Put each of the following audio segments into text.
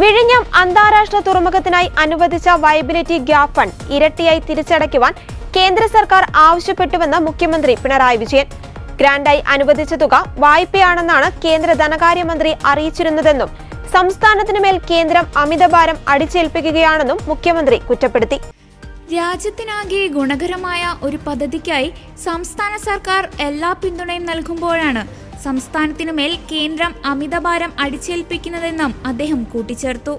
വിഴിഞ്ഞം അന്താരാഷ്ട്ര തുറമുഖത്തിനായി അനുവദിച്ച വയബിലിറ്റി ഗ്യാപ് ഫണ്ട് ഇരട്ടിയായി തിരിച്ചടയ്ക്കുവാൻ കേന്ദ്ര സർക്കാർ ആവശ്യപ്പെട്ടുവെന്ന് മുഖ്യമന്ത്രി പിണറായി വിജയൻ. ഗ്രാന്റായി അനുവദിച്ച തുക വായ്പയാണെന്നാണ് കേന്ദ്ര ധനകാര്യമന്ത്രി അറിയിച്ചിരുന്നതെന്നും സംസ്ഥാനത്തിനു മേൽ കേന്ദ്രം അമിതഭാരം അടിച്ചേൽപ്പിക്കുകയാണെന്നും മുഖ്യമന്ത്രി കുറ്റപ്പെടുത്തി. രാജ്യത്തിനാകെ ഗുണകരമായ ഒരു പദ്ധതിക്കായി സംസ്ഥാന സർക്കാർ എല്ലാ പിന്തുണയും നൽകുമ്പോഴാണ് സംസ്ഥാനത്തിനുമേൽ കേന്ദ്രം അമിതഭാരം അടിച്ചേൽപ്പിക്കുന്നതെന്നും അദ്ദേഹം കൂട്ടിച്ചേർത്തു.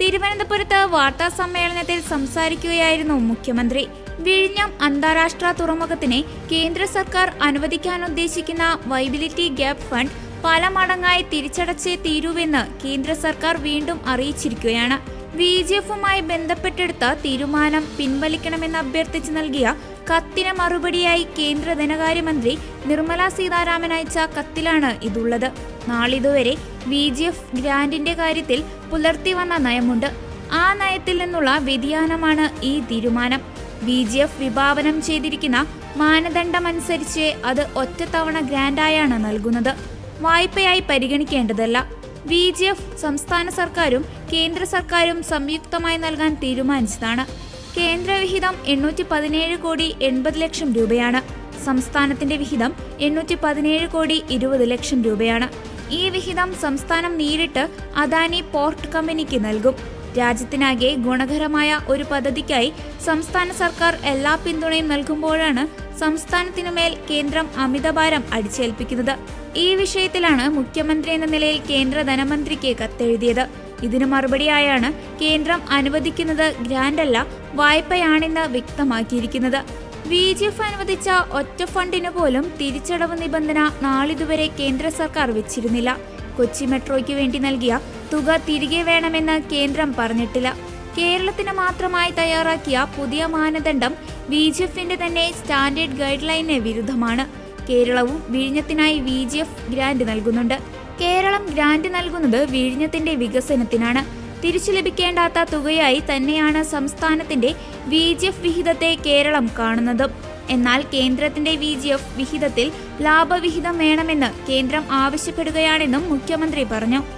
തിരുവനന്തപുരത്ത് വാർത്താ സമ്മേളനത്തിൽ സംസാരിക്കുകയായിരുന്നു മുഖ്യമന്ത്രി. വിഴിഞ്ഞം അന്താരാഷ്ട്ര തുറമുഖത്തിന് കേന്ദ്ര സർക്കാർ അനുവദിക്കാനുദ്ദേശിക്കുന്ന വൈബിലിറ്റി ഗ്യാപ് ഫണ്ട് പല മടങ്ങായി തിരിച്ചടച്ചേ തീരുവെന്ന് കേന്ദ്ര സർക്കാർ വീണ്ടും അറിയിച്ചിരിക്കുകയാണ്. വി ജി എഫുമായി ബന്ധപ്പെട്ടെടുത്ത തീരുമാനം പിൻവലിക്കണമെന്ന് അഭ്യർത്ഥിച്ച് നൽകിയ കത്തിന് മറുപടിയായി കേന്ദ്ര ധനകാര്യമന്ത്രി നിർമ്മല സീതാരാമൻ അയച്ച കത്തിലാണ് ഇതുള്ളത്. നാളിതുവരെ വി ജി എഫ് ഗ്രാൻഡിന്റെ കാര്യത്തിൽ പുലർത്തി വന്ന നയമുണ്ട്. ആ നയത്തിൽ നിന്നുള്ള വ്യതിയാനമാണ് ഈ തീരുമാനം. ബി ജി എഫ് വിഭാവനം ചെയ്തിരിക്കുന്ന മാനദണ്ഡമനുസരിച്ച് അത് ഒറ്റത്തവണ ഗ്രാൻഡായാണ് നൽകുന്നത്. വായ്പയായി പരിഗണിക്കേണ്ടതല്ല. ബി ജി എഫ് സംസ്ഥാന സർക്കാരും കേന്ദ്ര സർക്കാരും സംയുക്തമായി നൽകാൻ തീരുമാനിച്ചതാണ്. കേന്ദ്ര വിഹിതം എണ്ണൂറ്റി പതിനേഴ് കോടി എൺപത് ലക്ഷം രൂപയാണ്. സംസ്ഥാനത്തിന്റെ വിഹിതം എണ്ണൂറ്റി പതിനേഴ് കോടി ഇരുപത് ലക്ഷം രൂപയാണ്. ഈ വിഹിതം സംസ്ഥാനം നേരിട്ട് അദാനി പോർട്ട് കമ്പനിക്ക് നൽകും. രാജ്യത്തിനാകെ ഗുണകരമായ ഒരു പദ്ധതിക്കായി സംസ്ഥാന സർക്കാർ എല്ലാ പിന്തുണയും നൽകുമ്പോഴാണ് സംസ്ഥാനത്തിനുമേൽ കേന്ദ്രം അമിതഭാരം അടിച്ചേൽപ്പിക്കുന്നത്. ഈ വിഷയത്തിലാണ് മുഖ്യമന്ത്രി എന്ന നിലയിൽ കേന്ദ്ര ധനമന്ത്രിക്ക് കത്തെഴുതിയത്. ഇതിനു മറുപടിയായാണ് കേന്ദ്രം അനുവദിക്കുന്നത് ഗ്രാന്റല്ല വായ്പയാണെന്ന് വ്യക്തമാക്കിയിരിക്കുന്നത്. വി ജി എഫ് അനുവദിച്ച ഒറ്റ ഫണ്ടിനു പോലും തിരിച്ചടവ് നിബന്ധന നാളിതുവരെ കേന്ദ്ര സർക്കാർ വെച്ചിരുന്നില്ല. കൊച്ചി മെട്രോയ്ക്ക് വേണ്ടി നൽകിയ തുക തിരികെ വേണമെന്ന് കേന്ദ്രം പറഞ്ഞിട്ടില്ല. കേരളത്തിന് മാത്രമായി തയ്യാറാക്കിയ പുതിയ മാനദണ്ഡം വി ജി എഫിന്റെ തന്നെ സ്റ്റാൻഡേർഡ് ഗൈഡ് ലൈനിന് വിരുദ്ധമാണ്. കേരളവും വിഴിഞ്ഞത്തിനായി വി ജി എഫ് ഗ്രാന്റ് നൽകുന്നുണ്ട്. കേരളം ഗ്രാന്റ് നൽകുന്നത് വിഴിഞ്ഞത്തിന്റെ വികസനത്തിനാണ്. തിരിച്ചു ലഭിക്കേണ്ടാത്ത തുകയായി തന്നെയാണ് സംസ്ഥാനത്തിന്റെ വി ജി എഫ് വിഹിതത്തെ കേരളം കാണുന്നത്. എന്നാൽ കേന്ദ്രത്തിന്റെ വി ജി എഫ് വിഹിതത്തിൽ ലാഭവിഹിതം വേണമെന്ന് കേന്ദ്രം ആവശ്യപ്പെടുകയാണെന്നും മുഖ്യമന്ത്രി പറഞ്ഞു.